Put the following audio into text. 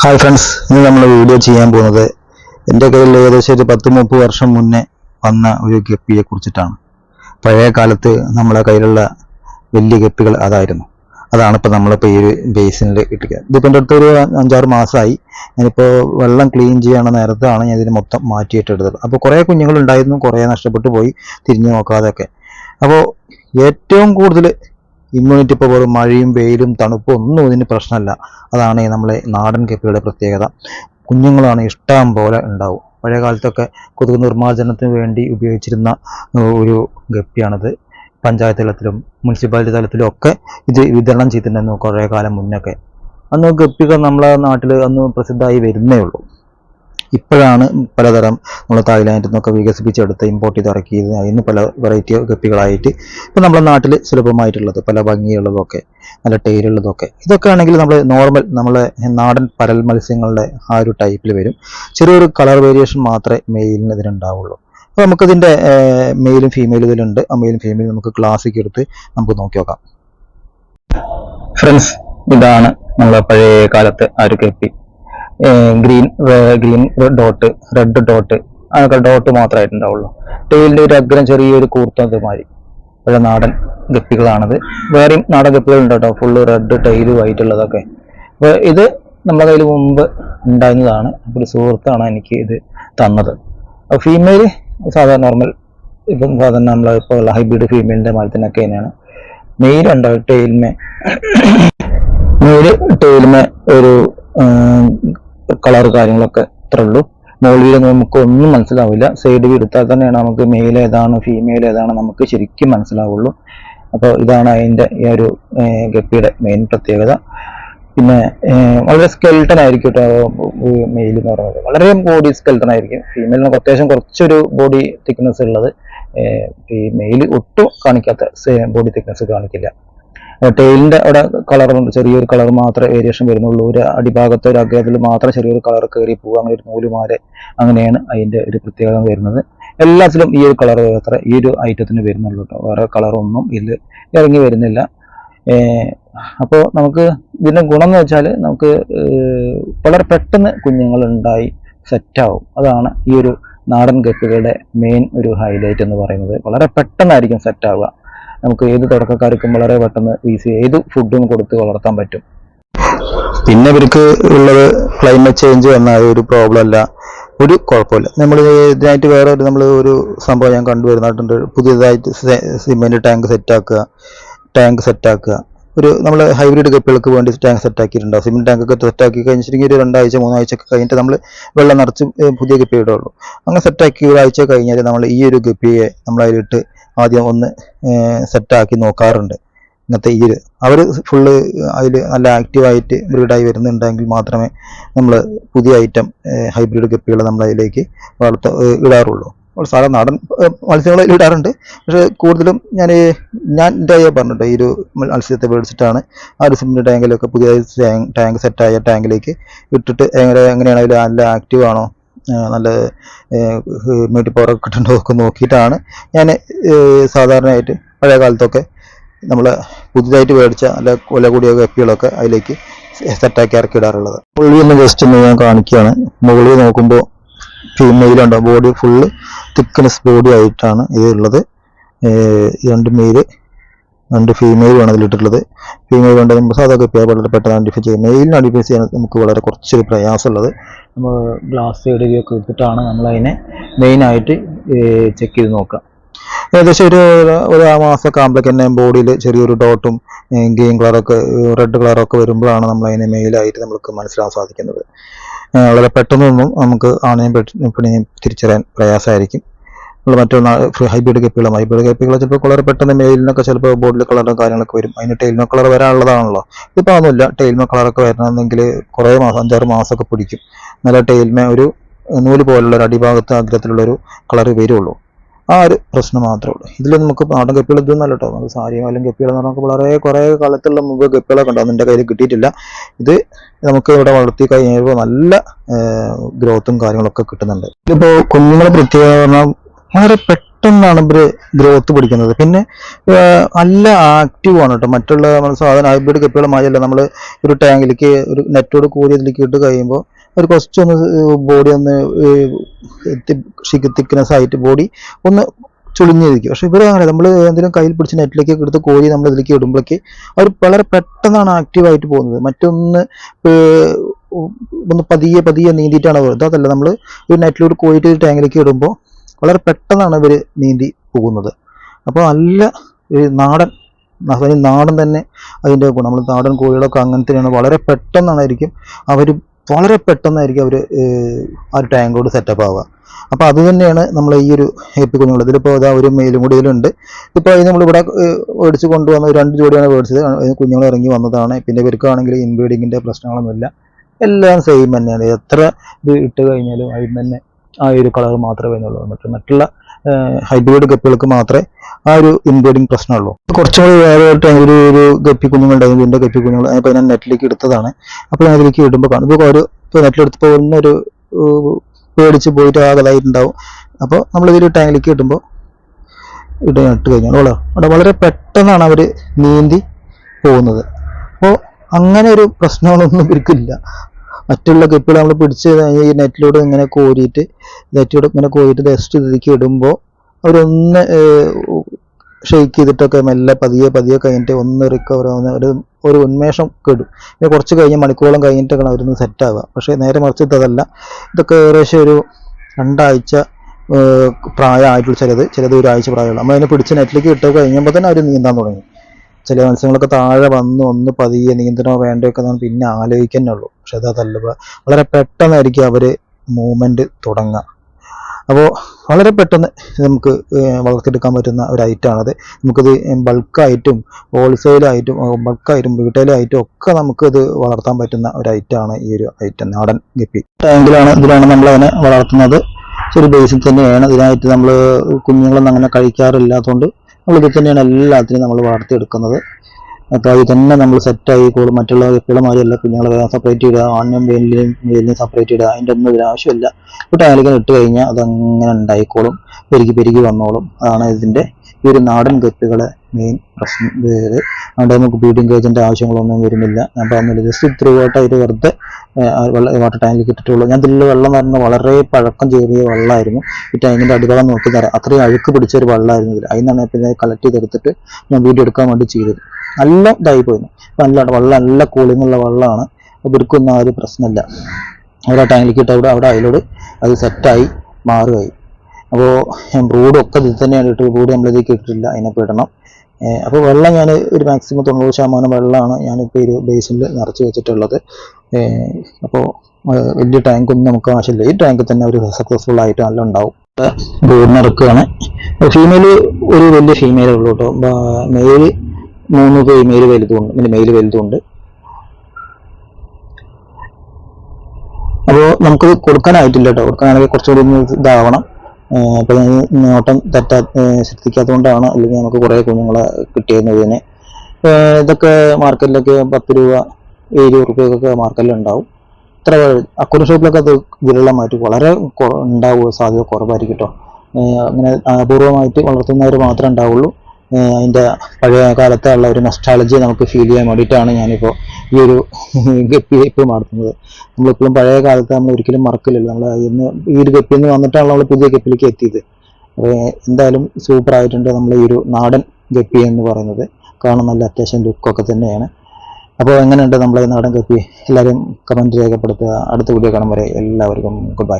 Hi friends ഇന്ന് നമ്മൾ video ചെയ്യാൻ പോകുന്നത് എന്റെ കയ്യിൽ ഏകദേശം ഒരു പത്ത് മുപ്പത് വർഷം മുന്നേ വന്ന ഒരു ഗപ്പിയെ കുറിച്ചിട്ടാണ്. പഴയ കാലത്ത് നമ്മളെ കയ്യിലുള്ള വലിയ ഗപ്പികൾ അതായിരുന്നു. അതാണ് ഇപ്പോൾ നമ്മളിപ്പോൾ ഈ ഒരു ബേസിനിൽ ഇട്ടിക്കുക ഇതിപ്പോൾ എന്റെ അടുത്ത് ഒരു അഞ്ചാറ് മാസമായി. ഞാനിപ്പോൾ വെള്ളം ക്ലീൻ ചെയ്യണ നേരത്താണ് ഞാൻ ഇതിന് മൊത്തം മാറ്റിയിട്ടെടുത്തത് അപ്പോൾ കുറേ കുഞ്ഞുങ്ങളുണ്ടായിരുന്നു കുറേ നഷ്ടപ്പെട്ടു പോയി തിരിഞ്ഞു നോക്കാതെയൊക്കെ. അപ്പോൾ ഏറ്റവും കൂടുതൽ ഇമ്മ്യൂണിറ്റി പവർ മഴയും വെയിലും തണുപ്പും ഒന്നും ഇതിന് പ്രശ്നമല്ല. അതാണ് നമ്മളെ നാടൻ കെപ്പിയുടെ പ്രത്യേകത. കുഞ്ഞുങ്ങളാണ് ഇഷ്ടം പോലെ ഉണ്ടാവും. പഴയ കാലത്തൊക്കെ കൊതുക് നിർമ്മാർജനത്തിന് വേണ്ടി ഉപയോഗിച്ചിരുന്ന ഒരു ഗപ്പിയാണിത്. പഞ്ചായത്ത് തലത്തിലും മുനിസിപ്പാലിറ്റി തലത്തിലും ഒക്കെ ഇത് വിതരണം ചെയ്തിട്ടുണ്ടായിരുന്നു കുറേ കാലം മുന്നൊക്കെ. അന്ന് ഗപ്പികൾ നമ്മളെ നാട്ടിൽ അന്ന് പ്രസിദ്ധമായി വരുന്നേ ഉള്ളൂ. ഇപ്പോഴാണ് പലതരം നമ്മൾ തായ്ലാൻഡിൽ നിന്നൊക്കെ വികസിപ്പിച്ചെടുത്ത് ഇമ്പോർട്ട് ചെയ്ത് ഇറക്കിയത്. അതിന് പല വെറൈറ്റി ഗപ്പികളായിട്ട് ഇപ്പോൾ നമ്മുടെ നാട്ടിൽ സുലഭമായിട്ടുള്ളത് പല ഭംഗിയുള്ളതൊക്കെ നല്ല ടൈലുള്ളതൊക്കെ ഇതൊക്കെ ആണെങ്കിൽ നമ്മൾ നോർമൽ നമ്മളെ നാടൻ പരൽ മത്സ്യങ്ങളുടെ ആ ഒരു ടൈപ്പിൽ വരും. ചെറിയൊരു കളർ വേരിയേഷൻ മാത്രമേ മെയിലിന് ഇതിനുണ്ടാവുള്ളൂ. അപ്പോൾ നമുക്കിതിന്റെ മെയിലും ഫീമെയിലും ഇതിലുണ്ട്. ആ മെയിലും ഫീമെയിലും നമുക്ക് ക്ലാസ്സിക്ക് എടുത്ത് നമുക്ക് നോക്കി നോക്കാം. ഫ്രണ്ട്സ് ഇതാണ് നമ്മളെ പഴയ കാലത്തെ ആ ഒരു കെപ്പി green green dot red dot അതൊക്കെ ഡോട്ട് മാത്രമായിട്ടുണ്ടാവുള്ളൂ ടെയിലിന്റെ ഒരു അഗ്രം ചെറിയൊരു കൂർത്തത് മാതിരി ഇവിടെ നാടൻ ഗപ്പികളാണത്. വേറെയും നാടൻ ഗപ്പികളുണ്ട് കേട്ടോ. ഫുള്ള് റെഡ് ടൈൽ വൈറ്റ് ഉള്ളതൊക്കെ. അപ്പോൾ ഇത് നമ്മുടെ കയ്യിൽ മുമ്പ് ഉണ്ടായിരുന്നതാണ്. ഒരു സുഹൃത്താണ് എനിക്ക് ഇത് തന്നത്. അപ്പോൾ ഫീമെയിൽ സാധാരണ നോർമൽ ഇപ്പം സാധാരണ നമ്മളെ ഇപ്പോൾ ഉള്ള ഹൈബ്രിഡ് ഫീമെയിലിന്റെ മാതിരി തന്നെയൊക്കെ തന്നെയാണ്. മെയിൽ ഉണ്ടാവും ടെയിൽമേ മെയിൽ ടെയിൽമേ ഒരു കളർ കാര്യങ്ങളൊക്കെ ഇത്ര ഉള്ളൂ. മുകളിൽ നമുക്ക് ഒന്നും മനസ്സിലാവില്ല. സൈഡ് വ്യൂ എടുത്താൽ തന്നെയാണ് നമുക്ക് മെയിൽ ഏതാണ് ഫീമെയിൽ ഏതാണ് നമുക്ക് ശരിക്കും മനസ്സിലാവുള്ളൂ. അപ്പോൾ ഇതാണ് അതിന്റെ ഈ ഒരു ഗപ്പിയുടെ മെയിൻ പ്രത്യേകത. പിന്നെ വളരെ സ്കെൽട്ടൺ ആയിരിക്കും കേട്ടോ മെയിൽ എന്ന് പറയുന്നത്. വളരെ ബോഡി സ്കെൽട്ടൺ ആയിരിക്കും. ഫീമെയിലിന് അത്യാവശ്യം കുറച്ചൊരു ബോഡി തിക്നെസ് ഉള്ളത്. ഈ മെയിൽ ഒട്ടും കാണിക്കാത്ത ബോഡി തിക്നെസ് കാണിക്കില്ല. ടെയിലിന്റെ അവിടെ കളർ ചെറിയൊരു കളർ മാത്രമേ വേരിയേഷൻ വരുന്നുള്ളൂ. ഒരു അടിഭാഗത്ത് ഒരു അഗ്രത്തിൽ മാത്രം ചെറിയൊരു കളർ കയറി പോകുക അങ്ങനെ ഒരു നൂലുമാരെ അങ്ങനെയാണ് അതിന്റെ ഒരു പ്രത്യേകത വരുന്നത്. എല്ലാത്തിലും ഈ ഒരു കളർ അത്ര ഈ ഒരു ഐറ്റത്തിന് വരുന്നുള്ളൂ കേട്ടോ വേറെ കളറൊന്നും ഇതിൽ ഇറങ്ങി വരുന്നില്ല. അപ്പോൾ നമുക്ക് ഇതിന്റെ ഗുണം എന്ന് വെച്ചാൽ നമുക്ക് വളരെ പെട്ടെന്ന് കുഞ്ഞുങ്ങൾ ഉണ്ടായി സെറ്റാവും അതാണ് ഈ ഒരു നാടൻ ഗപ്പികളുടെ മെയിൻ ഒരു ഹൈലൈറ്റ് എന്ന് പറയുന്നത്. വളരെ പെട്ടെന്നായിരിക്കും സെറ്റ് ആവുക. നമുക്ക് ഏത് തുടക്കക്കാർക്കും വളരെ പെട്ടെന്ന് ഈസി ഏത് ഫുഡും കൊടുത്ത് വളർത്താൻ പറ്റും. പിന്നെ ഇവർക്ക് ഉള്ളത് ക്ലൈമറ്റ് ചേഞ്ച് എന്ന ഒരു പ്രോബ്ലം അല്ല ഒരു കുഴപ്പമില്ല. നമ്മൾ ഇതിനായിട്ട് വേറെ നമ്മൾ ഒരു സംഭവം ഞാൻ കണ്ടുവരുന്നതായിട്ടുണ്ട്. പുതിയതായിട്ട് സിമെന്റ് ടാങ്ക് സെറ്റാക്കുക ടാങ്ക് സെറ്റാക്കുക ഒരു നമ്മൾ ഹൈബ്രിഡ് കപ്പികൾക്ക് വേണ്ടി ടാങ്ക് സെറ്റാക്കിയിട്ടുണ്ടാവും സിമെന്റ് സിമെന്റ് ടാങ്ക് ഒക്കെ സെറ്റാക്കി കഴിഞ്ഞിട്ടുണ്ടെങ്കിൽ ഒരു രണ്ടാഴ്ച മൂന്നാഴ്ച ഒക്കെ കഴിഞ്ഞിട്ട് നമ്മൾ വെള്ളം നിറച്ച് പുതിയ ഗപ്പി ഇടുള്ളൂ അങ്ങനെ സെറ്റാക്കി ഒരാഴ്ച കഴിഞ്ഞാൽ നമ്മൾ ഈ ഒരു ഗപ്പിയെ നമ്മൾ അതിലിട്ട് ആദ്യം ഒന്ന് സെറ്റാക്കി നോക്കാറുണ്ട്. ഇന്നത്തെ ഈ അവർ ഫുള്ള് അതിൽ നല്ല ആക്റ്റീവായിട്ട് ബ്രീഡായി വരുന്നുണ്ടെങ്കിൽ മാത്രമേ നമ്മൾ പുതിയ ഐറ്റം ഹൈബ്രിഡ് കപ്പികൾ നമ്മൾ അതിലേക്ക് വളർത്ത ഇടാറുള്ളൂ. അപ്പോൾ സാധാരണ നാടൻ മത്സ്യങ്ങളിൽ ഇടാറുണ്ട്. പക്ഷേ കൂടുതലും ഞാൻ ഞാൻ എന്റെ അയ്യ പറഞ്ഞിട്ട് ഈ ഒരു മത്സ്യത്തെ മേടിച്ചിട്ടാണ് ആ ഒരു സിമെന്റ് ടാങ്കിലൊക്കെ പുതിയ ടാങ്ക് സെറ്റായ ടാങ്കിലേക്ക് ഇട്ടിട്ട് എങ്ങനെ എങ്ങനെയാണ് അതിൽ നല്ല ആക്റ്റീവ് ആണോ നല്ല പവർ ഒക്കെ കിട്ടുന്നുണ്ടോ ഒക്കെ നോക്കിയിട്ടാണ് ഞാൻ സാധാരണയായിട്ട് പഴയ കാലത്തൊക്കെ നമ്മൾ പുതുതായിട്ട് മേടിച്ച നല്ല കൊല കൂടിയ കപ്പികളൊക്കെ അതിലേക്ക് സെറ്റാക്കി ഇറക്കി ഇടാറുള്ളത്. മുകളിൽ നിന്ന് ജസ്റ്റ് ഒന്ന് ഞാൻ കാണിക്കുകയാണ്. മുകളിൽ നോക്കുമ്പോൾ ഫീമെയിൽ ഉണ്ടോ? ബോഡി ഫുള്ള് തിക്നെസ് ബോഡി ആയിട്ടാണ് ഇത് ഉള്ളത്. രണ്ട് മെയിൽ രണ്ട് ഫീമെയിലാണ് അതിലിട്ടുള്ളത് ഫീമെയിൽ കൊണ്ട് നമ്മൾ സാധാ കപ്പിയെ വളരെ പെട്ടെന്ന് ഐഡന്റിഫൈ ചെയ്യും മെയിലിന് ഐഡന്റിഫൈ ചെയ്യാൻ നമുക്ക് വളരെ കുറച്ചൊരു പ്രയാസമുള്ളത്. നമ്മൾ ഗ്ലാസ് ഇടുകയൊക്കെ എടുത്തിട്ടാണ് നമ്മൾ അതിനെ മെയിനായിട്ട് ചെക്ക് ചെയ്ത് നോക്കുക. ഏകദേശം ഒരു ഒരു മാസമൊക്കെ ആകുമ്പോഴേക്ക് തന്നെ ബോഡിയിൽ ചെറിയൊരു ഡോട്ടും ഗ്രീൻ കളറൊക്കെ റെഡ് കളറൊക്കെ വരുമ്പോഴാണ് നമ്മൾ അതിനെ മെയിലായിട്ട് നമുക്ക് മനസ്സിലാക്കാൻ സാധിക്കുന്നത്. വളരെ പെട്ടെന്നൊന്നും നമുക്ക് ആണിനെയും പെട്ടി- പെണ്ണിനെയും തിരിച്ചറിയാൻ പ്രയാസമായിരിക്കും. നമ്മൾ മറ്റൊന്ന് ഹൈബ്രിഡ് കപ്പികളും ഹൈബ്രിഡ് കപ്പികൾ ചിലപ്പോൾ കളർ പെട്ടെന്ന് മെയിലിനൊക്കെ ചിലപ്പോൾ ബോർഡിൽ കളറും കാര്യങ്ങളൊക്കെ വരും. അതിന് ടൈൽമ കളർ വരാനുള്ളതാണല്ലോ. ഇതിപ്പോൾ അതൊന്നുമില്ല. ടൈൽമ കളറൊക്കെ വരണമെന്നെങ്കിൽ കുറേ മാസം അഞ്ചാറ് മാസമൊക്കെ പിടിക്കും. നല്ല ടൈൽമ ഒരു നൂൽ പോലുള്ള ഒരു അടിഭാഗത്ത് അഗ്രത്തിലുള്ളൊരു കളർ വരുള്ളൂ. ആ ഒരു പ്രശ്നം മാത്രമേ ഉള്ളൂ. ഇതിൽ നമുക്ക് നാടൻ ഗപ്പികൾ ഇതൊന്നും അല്ല കേട്ടോ. നമുക്ക് സാരിമാലും ഗപ്പികൾ എന്ന് പറഞ്ഞാൽ വളരെ കുറേ കാലത്തുള്ള മുമ്പ് ഗപ്പികളൊക്കെ ഉണ്ടാവും എന്റെ കയ്യിൽ കിട്ടിയിട്ടില്ല. ഇത് നമുക്ക് ഇവിടെ വളർത്തി കഴിഞ്ഞപ്പോൾ നല്ല ഗ്രോത്തും കാര്യങ്ങളൊക്കെ കിട്ടുന്നുണ്ട്. ഇതിപ്പോൾ കുഞ്ഞുങ്ങളെ പ്രത്യേകത പറഞ്ഞാൽ വളരെ പെട്ടെന്ന് പെട്ടെന്നാണ് ഇവർ ഗ്രോത്ത് പിടിക്കുന്നത്. പിന്നെ നല്ല ആക്റ്റീവ് ആണ് കേട്ടോ മറ്റുള്ള നമ്മൾ സാധനം ഹൈബ്രിഡ് കപ്പികളുടെ മാതിരിയല്ല നമ്മൾ ഒരു ടാങ്കിലേക്ക് ഒരു നെറ്റോട് കൂടി ഇതിലേക്ക് ഇട്ട് കഴിയുമ്പോൾ ഒരു കുറച്ചൊന്ന് ബോഡി ഒന്ന് തിക്നെസ് ആയിട്ട് ബോഡി ഒന്ന് ചുളിഞ്ഞിരിക്കും. പക്ഷെ ഇവർ അങ്ങനെ നമ്മൾ എന്തെങ്കിലും കയ്യിൽ പിടിച്ച് നെറ്റിലേക്ക് എടുത്ത് കോരി നമ്മൾ ഇതിലേക്ക് ഇടുമ്പോഴേക്ക് അവർ വളരെ പെട്ടെന്നാണ് ആക്റ്റീവ് ആയിട്ട് പോകുന്നത്. മറ്റൊന്ന് ഒന്ന് പതിയെ പതിയെ നീന്തിയിട്ടാണ് പോകുന്നത് അതല്ല നമ്മൾ ഒരു നെറ്റിലൂടെ കോരിയിട്ട് ടാങ്കിലേക്ക് ഇടുമ്പോൾ വളരെ പെട്ടെന്നാണ് ഇവർ നീന്തി പോകുന്നത്. അപ്പോൾ നല്ല നാടൻ നാടൻ തന്നെ അതിന്റെ നമ്മൾ നാടൻ കോഴികളൊക്കെ അങ്ങനെ തന്നെയാണ്. വളരെ പെട്ടെന്നാണായിരിക്കും അവർ വളരെ പെട്ടെന്നായിരിക്കും അവർ ആ ഒരു ടാങ്കോട് സെറ്റപ്പ് ആവുക. അപ്പോൾ അത് തന്നെയാണ് നമ്മൾ ഈ ഒരു ഹേപ്പി കുഞ്ഞുങ്ങൾ ഇതിലിപ്പോൾ ഇതാ ഒരു മെയിലും കൂടിയിലുണ്ട് ഇപ്പോൾ ഇത് നമ്മളിവിടെ മേടിച്ച് കൊണ്ടുവന്ന രണ്ട് ജോഡിയാണ് മേടിച്ചത്. കുഞ്ഞുങ്ങൾ ഇറങ്ങി വന്നതാണ്. പിന്നെ ഇവർക്കാണെങ്കിൽ ഇൻബ്രീഡിങ്ങിന്റെ പ്രശ്നങ്ങളൊന്നുമില്ല. എല്ലാം സെയിം തന്നെയാണ്. എത്ര ഇത് ഇട്ട് കഴിഞ്ഞാലും അതിൽ തന്നെ ആ ഒരു കളർ മാത്രമേ വരുന്നുള്ളൂ മറ്റു മറ്റുള്ള ഹൈബ്രിഡ് ഗപ്പികൾക്ക് മാത്രമേ ആ ഒരു ഇൻബ്രീഡിങ് പ്രശ്നമുള്ളൂ. കുറച്ചും കൂടി വേറെ ഒരു ഒരു ഗപ്പി കുഞ്ഞുങ്ങളുണ്ടായി ഇതിന്റെ ഗപ്പി കുഞ്ഞുങ്ങൾ അപ്പോൾ ഞാൻ നെറ്റിലേക്ക് എടുത്തതാണ്. അപ്പോൾ ഞാൻ അതിലേക്ക് ഇടുമ്പോൾ കാണും. ഇപ്പോൾ ഒരു ഇപ്പോൾ പോകുന്ന ഒരു പേടിച്ച് പോയിട്ട് ആകതായിട്ടുണ്ടാവും അപ്പോൾ നമ്മളിതൊരു ടാങ്കിലേക്ക് ഇടുമ്പോൾ ഇട്ട് ഇട്ട് കഴിഞ്ഞാൽ വളരെ അവിടെ വളരെ പെട്ടെന്നാണ് അവർ നീന്തി പോകുന്നത്. അപ്പോൾ അങ്ങനെ ഒരു പ്രശ്നങ്ങളൊന്നും ഇവർക്കില്ല. മറ്റുള്ള കെപ്പികൾ നമ്മൾ പിടിച്ച് ഈ നെറ്റിലൂടെ ഇങ്ങനെ കോരിയിട്ട് നെറ്റിലൂടെ ഇങ്ങനെ കോരിയിട്ട് ജസ്റ്റ് ഇതിലേക്ക് ഇടുമ്പോൾ അവരൊന്ന് ഷെയ്ക്ക് ചെയ്തിട്ടൊക്കെ മെല്ലെ പതിയെ പതിയെ കഴിഞ്ഞിട്ട് ഒന്ന് റിക്കവർ ആവുന്ന ഒരു ഒരു ഉന്മേഷം കിടും പിന്നെ കുറച്ച് കഴിഞ്ഞ് മണിക്കൂറോളം കഴിഞ്ഞിട്ടൊക്കെയാണ് അവരൊന്ന് സെറ്റാവുക പക്ഷേ നേരെ മറിച്ചിട്ടതല്ല ഇതൊക്കെ ഏകദേശം ഒരു രണ്ടാഴ്ച പ്രായമായിട്ടുള്ള ചിലത് ചിലത് ഒരാഴ്ച പ്രായമുള്ള. നമ്മൾ അതിനെ പിടിച്ച് നെറ്റിലേക്ക് ഇട്ട് കഴിയുമ്പോൾ തന്നെ അവർ നീന്താൻ തുടങ്ങി. ചില മത്സ്യങ്ങളൊക്കെ താഴെ വന്ന് ഒന്ന് പതിയെ നീന്തണോ വേണ്ടയൊക്കെ നമ്മൾ പിന്നെ ആലോചിക്കുന്നുള്ളൂ പക്ഷെ അത് അതല്ല വളരെ പെട്ടെന്നായിരിക്കും അവർ മൂവ്മെന്റ് തുടങ്ങുക. അപ്പോൾ വളരെ പെട്ടെന്ന് നമുക്ക് വളർത്തിയെടുക്കാൻ പറ്റുന്ന ഒരു ഐറ്റമാണത് നമുക്കിത് ബൾക്കായിട്ടും ഹോൾസെയിലായിട്ടും ബൾക്കായിട്ടും റീറ്റെയിലായിട്ടും ഒക്കെ നമുക്കിത് വളർത്താൻ പറ്റുന്ന ഒരു ഐറ്റമാണ് ഈ ഒരു ഐറ്റം നാടൻ ഗപ്പി. ടാങ്കിലാണ് ഇതിലാണ് നമ്മൾ അതിനെ വളർത്തുന്നത്. ഒരു ബേസിൽ തന്നെയാണ്. ഇതിനായിട്ട് നമ്മൾ കുഞ്ഞുങ്ങളൊന്നും അങ്ങനെ കഴിക്കാറില്ലാത്തതുകൊണ്ട് നമ്മൾ ഇത് തന്നെയാണ് എല്ലാത്തിനും നമ്മൾ വളർത്തിയെടുക്കുന്നത്. അപ്പോൾ അതിൽ തന്നെ നമ്മൾ സെറ്റായി കൂടും. മറ്റുള്ള എല്ലാം കുഞ്ഞുങ്ങളെ വേഗം സെപ്പറേറ്റ് ഇടുക. ആണിനും വെയിലിനെയും വേലിനും സെപ്പറേറ്റ് ഇടുക. അതിന്റെ ഒന്നും ഒരു ആവശ്യമില്ല. ഒരു ഇട്ട് കഴിഞ്ഞാൽ അതങ്ങനെ ഉണ്ടായിക്കോളും. പെരുകി പെരുകി വന്നോളും. അതാണ് ഇതിന്റെ ഈ ഒരു നാടൻ ഗപ്പികളെ. മെയിൻ പ്രശ്നം ഇത് അതുകൊണ്ട് നമുക്ക് ബീഡിങ് കേജിന്റെ ആവശ്യങ്ങളൊന്നും വരുന്നില്ല. ഞാൻ പറഞ്ഞില്ല ജസ്റ്റ് ത്രൂ ആയിട്ട് വെറുതെ ഏഹ്, വെള്ള വാട്ടർ ടാങ്കിലേക്ക് ഇട്ടിട്ടുള്ളൂ. ഞാൻ ഇതിൽ വെള്ളം എന്ന് വളരെ പഴക്കം ചേറിയ വെള്ളമായിരുന്നു. ഈ ടാങ്കിന്റെ അടിവളം നോക്കി തരാം. അത്രയും അഴുക്ക് പിടിച്ച ഒരു വെള്ളമായിരുന്നു ഇതിൽ അതിൽ നിന്നാണ് പിന്നെ കളക്ട് ചെയ്തെടുത്തിട്ട് ഞാൻ വീഡിയോ എടുക്കാൻ വേണ്ടി ചെയ്തത്. നല്ല ഇതായി പോയിരുന്നു അപ്പം നല്ല വെള്ളം നല്ല കൂളിംഗ് ഉള്ള വെള്ളമാണ്. ഇവർക്കൊന്നും ആ ഒരു പ്രശ്നമില്ല. അവിടെ ടാങ്കിൽ ഇട്ട് അവിടെ അവിടെ അതിലോട് അത് സെറ്റായി മാറുകയായി. അപ്പോൾ ബ്രൂഡും ഒക്കെ ഇതിൽ തന്നെയാണ് ഇട്ട് ബ്രൂഡ് നമ്മളിതേക്ക് ഇട്ടിട്ടില്ല അതിനെ പെടണം. അപ്പോൾ വെള്ളം ഞാൻ ഒരു മാക്സിമം തൊണ്ണൂറ് ശതമാനം വെള്ളമാണ് ഞാനിപ്പോൾ ഒരു ബേസിൽ നിറച്ച് വെച്ചിട്ടുള്ളത്. അപ്പോൾ വലിയ ടാങ്കൊന്നും നമുക്ക് ആവശ്യമില്ല. ഈ ടാങ്കിൽ തന്നെ ഒരു സക്സസ്ഫുൾ ആയിട്ട് നല്ല ഉണ്ടാവും. ബ്രൂഡിന് ഇറക്കുകയാണ്. ഫീമെയിൽ ഒരു വലിയ ഫീമെയിലേ ഉള്ളൂ കേട്ടോ. മെയിൽ മൂന്ന് ഫീമെയിൽ വലുതുണ്ട്. പിന്നെ മെയിൽ വലുതുണ്ട്. അപ്പോൾ നമുക്ക് കൊടുക്കാനായിട്ടില്ല കേട്ടോ. കൊടുക്കാനാണെങ്കിൽ കുറച്ചുകൂടി ഇതാവണം. അപ്പോൾ നോട്ടം തെറ്റാ ശ്രദ്ധിക്കാത്തത് ശ്രദ്ധിക്കാത്തതുകൊണ്ടാണ് അല്ലെങ്കിൽ നമുക്ക് കുറേ കുഞ്ഞുങ്ങളെ കിട്ടിയിരുന്നത് ഇതിന്. ഇതൊക്കെ മാർക്കറ്റിലൊക്കെ പത്ത് രൂപ ഏഴ് റുപ്യക്കൊക്കെ മാർക്കറ്റിലുണ്ടാവും ഇത്ര അക്വറി ഷോപ്പിലൊക്കെ അത് മാറ്റി വളരെ ഉണ്ടാവുക സാധ്യത കുറവായിരിക്കും കേട്ടോ. അങ്ങനെ അപൂർവമായിട്ട് വളർത്തുന്നവർ മാത്രമേ ഉണ്ടാവുള്ളൂ. അതിന്റെ പഴയ കാലത്തുള്ള ഒരു നൊസ്റ്റാളജി നമുക്ക് ഫീൽ ചെയ്യാൻ വേണ്ടിയിട്ടാണ് ഞാനിപ്പോൾ ഈ ഒരു ഗപ്പി ഇപ്പോൾ നടത്തുന്നത് നമ്മളിപ്പോഴും പഴയ കാലത്ത് നമ്മൾ ഒരിക്കലും മറക്കില്ലല്ലോ. നമ്മൾ ഇന്ന് ഈ ഒരു ഗപ്പിയിൽ നിന്ന് വന്നിട്ടാണ് നമ്മൾ പുതിയ ഗപ്പിലേക്ക് എത്തിയത്. എന്തായാലും സൂപ്പർ ആയിട്ടുണ്ട് നമ്മൾ ഈ ഒരു നാടൻ ഗപ്പി എന്ന് പറയുന്നത്. കാണാൻ നല്ല അത്യാവശ്യം ലുക്കൊക്കെ തന്നെയാണ്. അപ്പോൾ എങ്ങനെയുണ്ട് നമ്മളെ നാടൻ ഗപ്പി? എല്ലാവരും കമന്റ് രേഖപ്പെടുത്തുക. അടുത്ത വീഡിയോ കാണും വരെ എല്ലാവർക്കും ഗുഡ് ബൈ